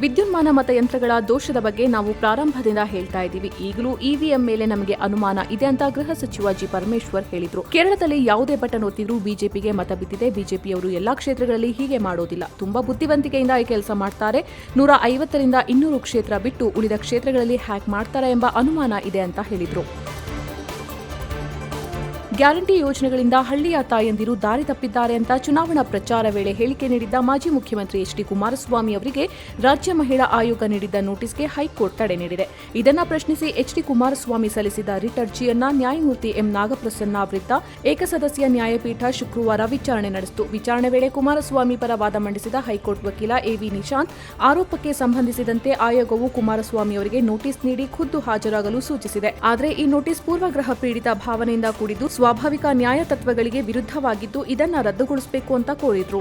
ವಿದ್ಯುನ್ಮಾನ ಮತಯಂತ್ರಗಳ ದೋಷದ ಬಗ್ಗೆ ನಾವು ಪ್ರಾರಂಭದಿಂದ ಹೇಳ್ತಾ ಇದ್ದೀವಿ. ಈಗಲೂ ಇವಿಎಂ ಮೇಲೆ ನಮಗೆ ಅನುಮಾನ ಇದೆ ಅಂತ ಗೃಹ ಸಚಿವ ಜಿ. ಪರಮೇಶ್ವರ್ ಹೇಳಿದ್ರು. ಕೇರಳದಲ್ಲಿ ಯಾವುದೇ ಬಟನ್ ಒತ್ತಿದ್ರೂ ಬಿಜೆಪಿಗೆ ಮತ ಬಿದ್ದಿದೆ. ಬಿಜೆಪಿಯವರು ಎಲ್ಲಾ ಕ್ಷೇತ್ರಗಳಲ್ಲಿ ಹೀಗೆ ಮಾಡೋದಿಲ್ಲ. ತುಂಬಾ ಬುದ್ಧಿವಂತಿಕೆಯಿಂದ ಈ ಕೆಲಸ ಮಾಡ್ತಾರೆ. ನೂರ ಐವತ್ತರಿಂದ ಇನ್ನೂರು ಕ್ಷೇತ್ರ ಬಿಟ್ಟು ಉಳಿದ ಕ್ಷೇತ್ರಗಳಲ್ಲಿ ಹ್ಯಾಕ್ ಮಾಡ್ತಾರೆ ಎಂಬ ಅನುಮಾನ ಇದೆ ಅಂತ ಹೇಳಿದ್ರು. ಗ್ಯಾರಂಟಿ ಯೋಜನೆಗಳಿಂದ ಹಳ್ಳಿಯ ತಾಯಂದಿರು ದಾರಿ ತಪ್ಪಿದ್ದಾರೆ ಅಂತ ಚುನಾವಣಾ ಪ್ರಚಾರ ವೇಳೆ ಹೇಳಿಕೆ ನೀಡಿದ್ದ ಮಾಜಿ ಮುಖ್ಯಮಂತ್ರಿ ಎಚ್ ಡಿ ಕುಮಾರಸ್ವಾಮಿ ಅವರಿಗೆ ರಾಜ್ಯ ಮಹಿಳಾ ಆಯೋಗ ನೀಡಿದ್ದ ನೋಟಿಸ್ಗೆ ಹೈಕೋರ್ಟ್ ತಡೆ ನೀಡಿದೆ. ಇದನ್ನ ಪ್ರಶ್ನಿಸಿ ಎಚ್ ಡಿ ಕುಮಾರಸ್ವಾಮಿ ಸಲ್ಲಿಸಿದ ರಿಟ್ ಅರ್ಜಿಯನ್ನ ನ್ಯಾಯಮೂರ್ತಿ ಎಂ ನಾಗಪ್ರಸನ್ನ ಅವರಿದ್ದ ಏಕಸದಸ್ಯ ನ್ಯಾಯಪೀಠ ಶುಕ್ರವಾರ ವಿಚಾರಣೆ ನಡೆಸಿತು. ವಿಚಾರಣೆ ವೇಳೆ ಕುಮಾರಸ್ವಾಮಿ ಪರ ವಾದ ಮಂಡಿಸಿದ ಹೈಕೋರ್ಟ್ ವಕೀಲ ಎವಿ ನಿಶಾಂತ್, ಆರೋಪಕ್ಕೆ ಸಂಬಂಧಿಸಿದಂತೆ ಆಯೋಗವು ಕುಮಾರಸ್ವಾಮಿ ಅವರಿಗೆ ನೋಟಿಸ್ ನೀಡಿ ಖುದ್ದು ಹಾಜರಾಗಲು ಸೂಚಿಸಿದೆ. ಆದರೆ ಈ ನೋಟಿಸ್ ಪೂರ್ವಗ್ರಹ ಪೀಡಿತ ಭಾವನೆಯಿಂದ ಕೂಡಿದ್ದು ಸ್ವಾಭಾವಿಕ ನ್ಯಾಯ ತತ್ವಗಳಿಗೆ ವಿರುದ್ಧವಾಗಿದ್ದು ಇದನ್ನು ರದ್ದುಗೊಳಿಸಬೇಕು ಅಂತ ಕೋರಿದ್ರು.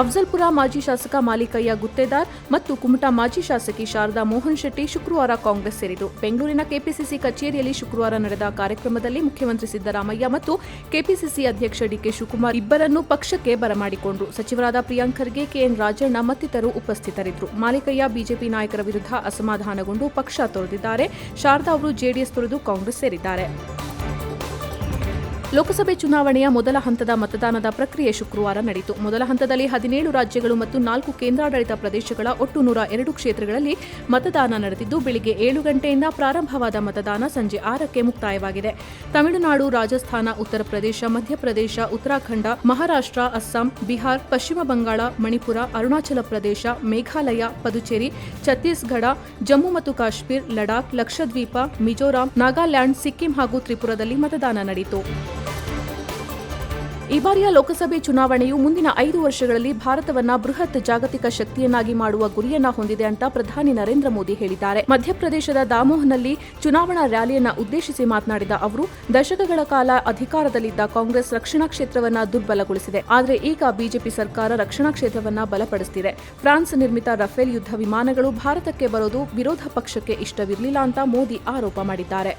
ಅಫ್ಜಲ್ಪುರ ಮಾಜಿ ಶಾಸಕ ಮಾಲಿಕಯ್ಯ ಗುತ್ತೇದಾರ್ ಮತ್ತು ಕುಮಟಾ ಮಾಜಿ ಶಾಸಕಿ ಶಾರದಾ ಮೋಹನ್ ಶೆಟ್ಟಿ ಶುಕ್ರವಾರ ಕಾಂಗ್ರೆಸ್ ಸೇರಿದರು. ಬೆಂಗಳೂರಿನ ಕೆಪಿಸಿಸಿ ಕಚೇರಿಯಲ್ಲಿ ಶುಕ್ರವಾರ ನಡೆದ ಕಾರ್ಯಕ್ರಮದಲ್ಲಿ ಮುಖ್ಯಮಂತ್ರಿ ಸಿದ್ದರಾಮಯ್ಯ ಮತ್ತು ಕೆಪಿಸಿಸಿ ಅಧ್ಯಕ್ಷ ಡಿಕೆ ಶಿವಕುಮಾರ್ ಇಬ್ಬರನ್ನು ಪಕ್ಷಕ್ಕೆ ಬರಮಾಡಿಕೊಂಡರು. ಸಚಿವರಾದ ಪ್ರಿಯಾಂಕ್ ಖರ್ಗೆ, ಕೆಎನ್ ರಾಜಣ್ಣ ಮತ್ತಿತರರು ಉಪಸ್ಥಿತರಿದ್ದರು ಮಾಲಿಕಯ್ಯ ಬಿಜೆಪಿ ನಾಯಕರ ವಿರುದ್ಧ ಅಸಮಾಧಾನಗೊಂಡು ಪಕ್ಷ ತೊರೆದಿದ್ದಾರೆ. ಶಾರದಾ ಅವರು ಜೆಡಿಎಸ್ ತೊರೆದು ಕಾಂಗ್ರೆಸ್ ಸೇರಿದ್ದಾರೆ. ಲೋಕಸಭೆ ಚುನಾವಣೆಯ ಮೊದಲ ಹಂತದ ಮತದಾನದ ಪ್ರಕ್ರಿಯೆ ಶುಕ್ರವಾರ ನಡೆಯಿತು. ಮೊದಲ ಹಂತದಲ್ಲಿ ಹದಿನೇಳು ರಾಜ್ಯಗಳು ಮತ್ತು ನಾಲ್ಕು ಕೇಂದ್ರಾಡಳಿತ ಪ್ರದೇಶಗಳ ಒಟ್ಟು ನೂರ ಎರಡು ಕ್ಷೇತ್ರಗಳಲ್ಲಿ ಮತದಾನ ನಡೆದಿದ್ದು, ಬೆಳಿಗ್ಗೆ ಏಳು ಗಂಟೆಯಿಂದ ಪ್ರಾರಂಭವಾದ ಮತದಾನ ಸಂಜೆ ಆರಕ್ಕೆ ಮುಕ್ತಾಯವಾಗಿದೆ. ತಮಿಳುನಾಡು, ರಾಜಸ್ಥಾನ, ಉತ್ತರ ಪ್ರದೇಶ, ಮಧ್ಯಪ್ರದೇಶ, ಉತ್ತರಾಖಂಡ, ಮಹಾರಾಷ್ಟ್ರ, ಅಸ್ಸಾಂ, ಬಿಹಾರ್, ಪಶ್ಚಿಮ ಬಂಗಾಳ, ಮಣಿಪುರ, ಅರುಣಾಚಲ ಪ್ರದೇಶ, ಮೇಘಾಲಯ, ಪದುಚೇರಿ, ಛತ್ತೀಸ್ಗಢ, ಜಮ್ಮು ಮತ್ತು ಕಾಶ್ಮೀರ್, ಲಡಾಖ್, ಲಕ್ಷದ್ವೀಪ, ಮಿಜೋರಾಂ, ನಾಗಾಲ್ಯಾಂಡ್, ಸಿಕ್ಕಿಂ ಹಾಗೂ ತ್ರಿಪುರದಲ್ಲಿ ಮತದಾನ ನಡೆಯಿತು. ಈ ಬಾರಿಯ ಲೋಕಸಭೆ ಚುನಾವಣೆಯು ಮುಂದಿನ ಐದು ವರ್ಷಗಳಲ್ಲಿ ಭಾರತವನ್ನ ಬೃಹತ್ ಜಾಗತಿಕ ಶಕ್ತಿಯನ್ನಾಗಿ ಮಾಡುವ ಗುರಿಯನ್ನ ಹೊಂದಿದೆ ಅಂತ ಪ್ರಧಾನಿ ನರೇಂದ್ರ ಮೋದಿ ಹೇಳಿದ್ದಾರೆ. ಮಧ್ಯಪ್ರದೇಶದ ದಾಮೋಹ್ನಲ್ಲಿ ಚುನಾವಣಾ ರ್ಯಾಲಿಯನ್ನ ಉದ್ದೇಶಿಸಿ ಮಾತನಾಡಿದ ಅವರು, ದಶಕಗಳ ಕಾಲ ಅಧಿಕಾರದಲ್ಲಿದ್ದ ಕಾಂಗ್ರೆಸ್ ರಕ್ಷಣಾ ಕ್ಷೇತ್ರವನ್ನ ದುರ್ಬಲಗೊಳಿಸಿದೆ. ಆದರೆ ಈಗ ಬಿಜೆಪಿ ಸರ್ಕಾರ ರಕ್ಷಣಾ ಕ್ಷೇತ್ರವನ್ನ ಬಲಪಡಿಸುತ್ತಿದೆ ಫ್ರಾನ್ಸ್ ನಿರ್ಮಿತ ರಫೇಲ್ ಯುದ್ಧ ವಿಮಾನಗಳು ಭಾರತಕ್ಕೆ ಬರೋದು ವಿರೋಧ ಪಕ್ಷಕ್ಕೆ ಇಷ್ಟವಿರಲಿಲ್ಲ ಅಂತ ಮೋದಿ ಆರೋಪ ಮಾಡಿದ್ದಾರೆ.